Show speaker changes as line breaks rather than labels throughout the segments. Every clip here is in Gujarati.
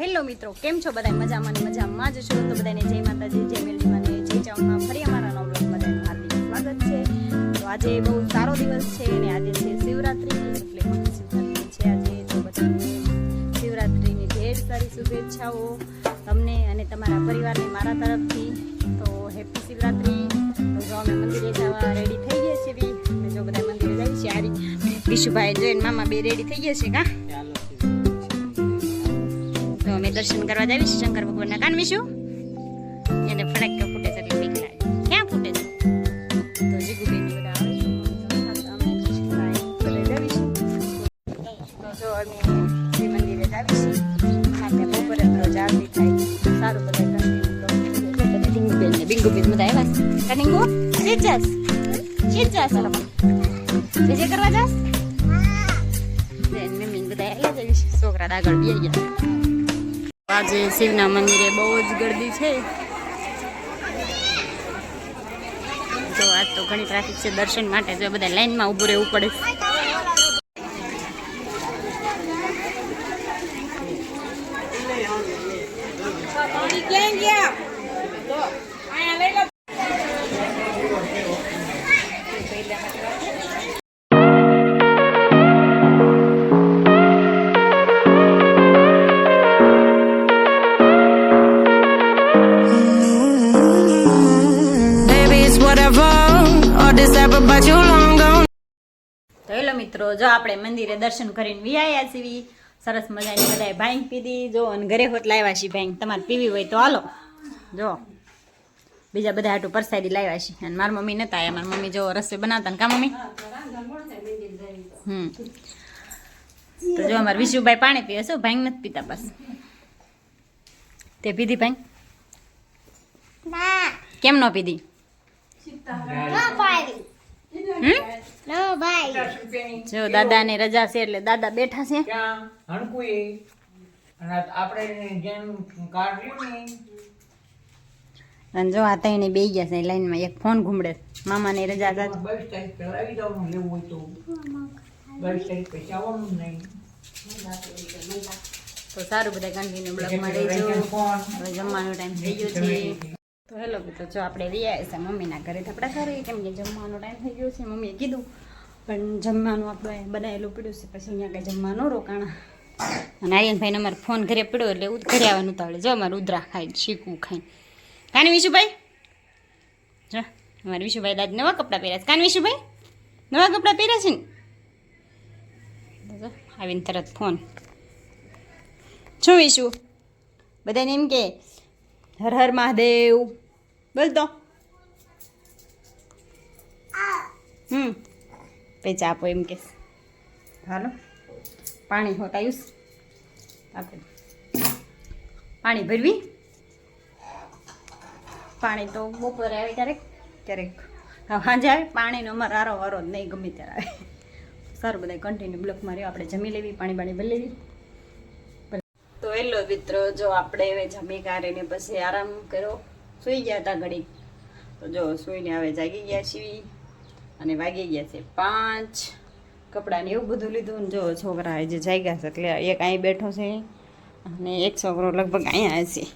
હેલો મિત્રો, કેમ છો બધા મજામાં ને મજામાં જ છો? તો બધાને જય માતાજી, જય મેલડીમાં ને જય ચાઉમાં ફરી અમારા બ્લોગમાં બધાનું હાર્દિક સ્વાગત છે. તો આજે બહુ સારો દિવસ છે અને આજે છે શિવરાત્રી. એટલે મહાશિવરાત્રી છે આજે. તો બધાને શિવરાત્રીની ઢેર સારી શુભેચ્છાઓ તમને અને તમારા પરિવારને મારા તરફથી. તો હેપી શિવરાત્રી. તો જો અમે મંદિરે જવા રેડી થઈ ગયા છીએ બી. જો બધા મંદિરે જાય છે આરી વિશુભાઈ જોઈને મામા બે રેડી થઈ ગયા છે, કા? તો અમે દર્શન કરવા જાવી છીએ શંકર ભગવાનના કાન મીશું. એને ફટાકા ફૂટે છે એટલે બીક લાગે ક્યાં ફૂટે છે? તો જીગુબેન બધા આવે જો અમે શ્રી મંદિરે આપણે બપોરે જાગી થાય. સારું બધા ડીંગુબેન ને બિંગુબેન બધા આવ્યા છે. કા ડીંગુ? શીત જાસ? શીત કરવા છોકરા આગળ બી ગયા. આજે શિવના મંદિરે બહુ જ ગરદી છે. જો આજ તો ઘણી ટ્રાફિક છે દર્શન માટે જો બધા લાઈનમાં ઊભું રહેવું પડે.
Baby,
મિત્રો જો આપણે મંદિરે દર્શન કરીને વિયા સીવી સરસ મજાની બધાએ ભાંગ પીધી. જો અને ઘરે હોત લાવ્યા છીએ ભાંગ. તમારે પીવી હોય તો હાલો. જો બીજા બધા હાટું પરસાદી લાવ્યા છીએ. અને મારી મમ્મી નતા આવ્યા મારી મમ્મી જો રસોઈ બનાવતા ને કા મમ્મી? હમ. તો જો અમારે વિશુભાઈ પાણી પીવે છે ભાંગ નથી પીતા બસ. તે પીધી ભાંગ? કેમ ન પીધી? હમ? જો દાદાને રજા છે એટલે દાદા બેઠા છે.
અને ને
જો આ તઈને બે ગયા છે લાઈનમાં એક ફોન ઘૂમડે. રજા
પછી આવવાનું નહીં.
તો સારું બધા કન્ટિન્યુ બ્લોગમાં રહેજો. હવે જમવાનો ટાઈમ થઈ ગયો છે. તો હેલો મિત્રો, જો આપણે વ્યાયા છે મમ્મીના ઘરે. થપડા કરીએ કેમ કે જમવાનો ટાઈમ થઈ ગયો છે, મમ્મીએ કીધું. પણ જમવાનું આપણે બનાવેલું પડ્યું છે, પછી અહીંયા કંઈ જમવાનું રોકાણ. અને આર્યનભાઈને અમારે ફોન ઘરે પડ્યો એટલે ઘરે આવવાનું તાવડે જો અમારે ઉધરા ખાઈ શીખવું ખાઈ કાન વિશુભાઈ? જો, અમારે વિશુભાઈ દાદ નવા કપડાં પહેર્યા છે. કાન વિશુભાઈ? નવા કપડાં પહેર્યા છે ને? આવીને તરત ફોન. શું વિશુ, બધાને એમ કે, હર હર મહાદેવ. બોલ તો. હમ. પૈસા આપો એમ કે. હાલો. પાણી હોટાયુસ આપણે પાણી ભરવી? પાણી તો બપોરે આવે ક્યારેક? ક્યારેક. સાંજે આવે. પાણીનો અમારે આરો વારો જ નહીં ગમે ત્યારે આવે. સારું બધા કન્ટિન્યુ બ્લોકમાં રહ્યો. આપણે જમી લેવી પાણી પાણી ભરી લેવી. તો એલો મિત્રો જો આપણે હવે જમી કાઢીને પછી આરામ કર્યો. સૂઈ ગયા હતા ઘડી તો જો સૂઈને હવે જાગી ગયા છીએ અને વાગી ગયા છે પાંચ. કપડાને એવું બધું લીધું ને જો છોકરા જે જાગ્યા છે એટલે એક અહીં બેઠો છે અને એક છોકરો લગભગ અહીંયા છે.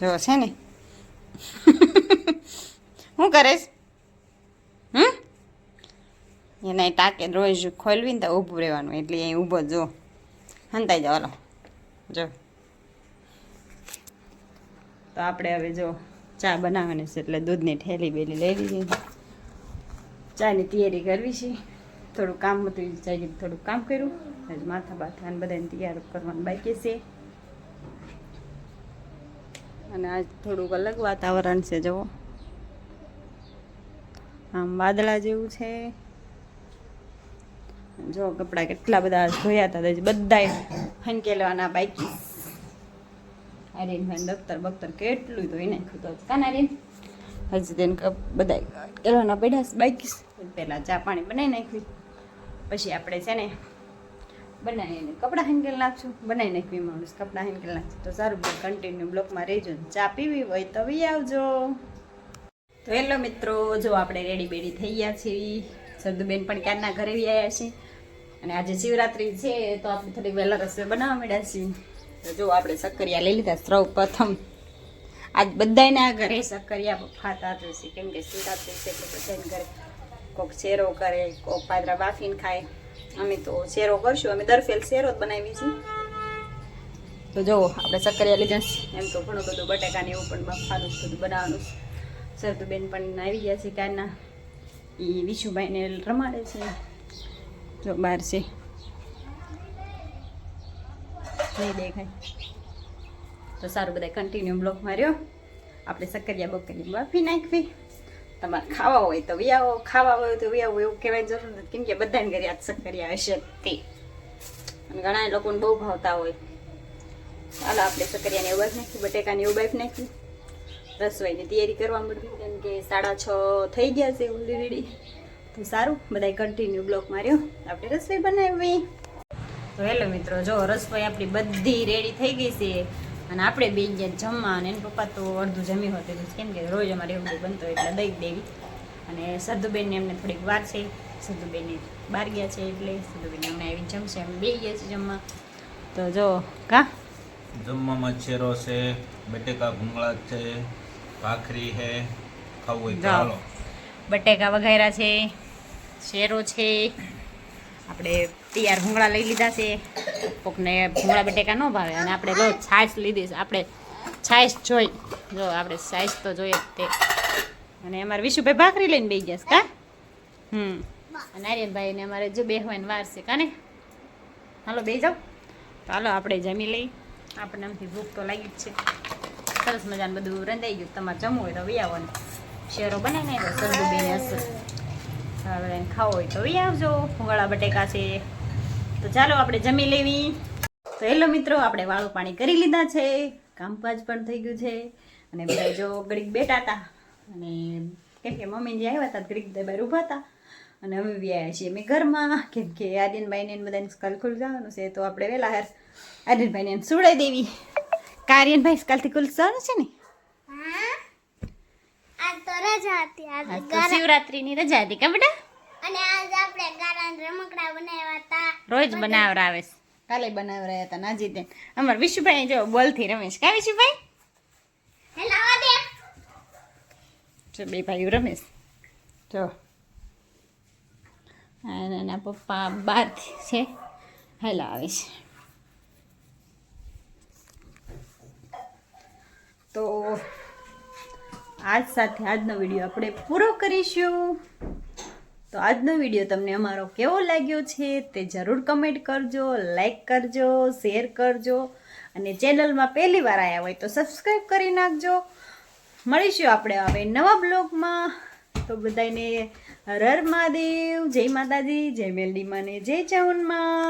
જો છે ને. શું કરેશ હમ? એના ટાંકે રોજ ખોલવીને તો ઊભું રહેવાનું, એટલે અહીં ઊભો જો હંતાઈ જાવ જો. તો આપણે હવે જો ચા બનાવવાની છે એટલે દૂધની ઠેલી બેલી લઈ લીધી ચાની તૈયારી કરવી છે. થોડું કામ હતું, એ થોડું કામ કર્યું. આજે માથા બાથા અને બધાને તૈયાર કરવાનું બાકી છે. અને આજ થોડુંક અલગ વાતાવરણ છે, જુઓ. આમ વાદળા જેવું છે. જો કપડાં કેટલા બધા ધોયા હતા બધાય હંકેલવાના બાકી આર્યનભાઈ દફતર બખ્તર કેટલું ધોઈ નાખ્યું તો કાન આર્યન હજી તેને બધા પડ્યા છે. બાકી પહેલાં ચા પાણી બનાવી નાખ્યું. પછી આપણે છે ને બનાવીને કપડાં હેન્કેલ નાખશું. બનાવી નાખવી માણસ કપડાં હેન્કેલ નાખશું. તો સારું કન્ટિન્યુ બ્લોકમાં રહેજો ચા પીવી હોય તો વી આવજો. તો હેલો મિત્રો, જો આપણે રેડી બેડી થઈ ગયા છીએ. સરદુબેન પણ ક્યારના ઘરે આવ્યા છે. અને આજે શિવરાત્રી છે, તો આપણે થોડી વહેલા રસોઈ બનાવવા માંડ્યા છીએ. જો આપણે સક્કરિયા લઈ લીધા સૌ પ્રથમ. આજ બધાના ઘરે સક્કરિયા ખાતા જશે કેમ કે શિવરાત્રી છે એટલે બધાને ઘરે. કોક શેરો કરે, કોક પાદરા બાફીને ખાય. અમે તો શેરો કરશું. અમે દર ફેલ શેરો જ બનાવી છીએ. તો જો આપણે સક્કરિયા લીધા એમ તો ઘણું બધું બટાકાને એવું પણ બફાનું બધું બનાવવાનું. સરતુબેન પણ આવી ગયા છે કારના એ વિશુભાઈને રમાડે છે. જો બહાર છે. નહીં દેખાય. તો સારું બધા કન્ટિન્યુ બ્લોક માર્યો. આપણે સક્કરિયા બકરિયા બાફી નાખવી. તમારે ખાવા હોય તો વ્યાવો ખાવા હોય તો વ્યાવો એવું કહેવાની જરૂર નથી. કેમ કે બધાને ઘરે આજ સક્કરિયા હશે તે. અને ઘણા લોકોને બહુ ભાવતા હોય. ચાલો આપણે સક્કરિયાને એવું બાફી નાખી, બટેકાને એવું બાફી નાખી. રસોઈની તૈયારી કરવા મળવી કેમ કે સાડા છ થઈ ગયા છે ઓલરેડી તો સારું, બધાય કન્ટિન્યુ બ્લોક માર્યો. આપણે રસોઈ બનાવી. તો હેલો મિત્રો જો રસોઈ આપણી બધી રેડી થઈ ગઈ છે અને આપણે બે ગયા જમવા અને એના પપ્પા તો અડધું જમ્યું હતું કેમ કે રોજ અમારે એવું બનતો એટલે દઈ દેવી. અને સરદુબેનને એમને થોડીક વાર છે સરદુબેનને બહાર ગયા છે એટલે સરદુબેન અમને આવી જમશે અમે બે ગયા છે જમવા. તો જો કા?
જમવામાં છેરો છે બટેકા ભૂંગળા છે ભાખરી છે ખાવું હોય
બટેકા વઘાર્યા છે શેરો છે આપણે તૈયાર ભૂંગળા લઈ લીધા છે. કોકને ભૂંગળા બટેકા ન ભાવે અને આપણે લો છાશ લીધી છે. આપણે છાશ જોઈ. જો આપણે છાશ તો જોઈએ તે. અને અમારે વિશુભાઈ ભાખરી લઈને બેસી ગયા છે કા? હમ. અને આર્યનભાઈ ને અમારે જો બેહવાની વાર છે કાને? હાલો બે જાઓ. તો હાલો આપણે જમી લઈ આપણને આમથી ભૂખ તો લાગી જ છે. સરસ મજાનું બધું રંધાઈ ગયું. તમારે જમવું હોય તો વી આવવાનું શેરો બનાવીને નાખ્યો સરદુ બેને હશે. હવે ખાવો હોય તો આવજો. વળા બટેકા છે. તો ચાલો આપણે જમી લેવી. તો હેલો મિત્રો, આપણે વાળું પાણી કરી લીધા છે. કામકાજ પણ થઈ ગયું છે. અને બધા જો ગળીક બેઠા હતા. અને કેમ કે મમ્મી જે આવ્યા હતા ગળીક બહાર ઊભા હતા. અને અમે બી આવ્યા છીએ અમે ઘરમાં. કેમ કે આર્યનભાઈને ભાઈને બધાને સ્કલ ખુલ જવાનું છે, તો આપણે વહેલા હાર આર્યનભાઈને સુડાઈ દેવી. કાર્યનભાઈ સ્કલથી ખુલ જવાનું છે ને?
રજા હતી આજ
શિવરાત્રીની રજા હતી કે બેટા?
અને આજ આપણે ગારાન રમકડા બનાવ્યા હતા.
રોજ બનાવરાવે છે. કાલે બનાવરાયા હતા નાજી દેન અમાર વિશુભાઈ જો બોલથી રમેશ કા વિશુભાઈ?
હેલો દે
જો બે ભાઈ રમેશ જો. અને એના પપ્પા બાદ છે. હેલો આવે છે. તો આજ સાથે આજનો વીડિયો આપણે પૂરો કરીશું. તો આજનો વીડિયો તમને અમારો કેવો લાગ્યો છે તે જરૂર કમેન્ટ કરજો લાઈક કરજો શેર કરજો. અને ચેનલમાં પહેલી વાર આવ્યા હોય તો સબસ્ક્રાઈબ કરી નાખજો. મળીશું આપણે હવે નવા બ્લોગમાં તો બધાને હર હર મહાદેવ, જય માતાજી, જય મેલડીમાં ને જય ચાઉનમાં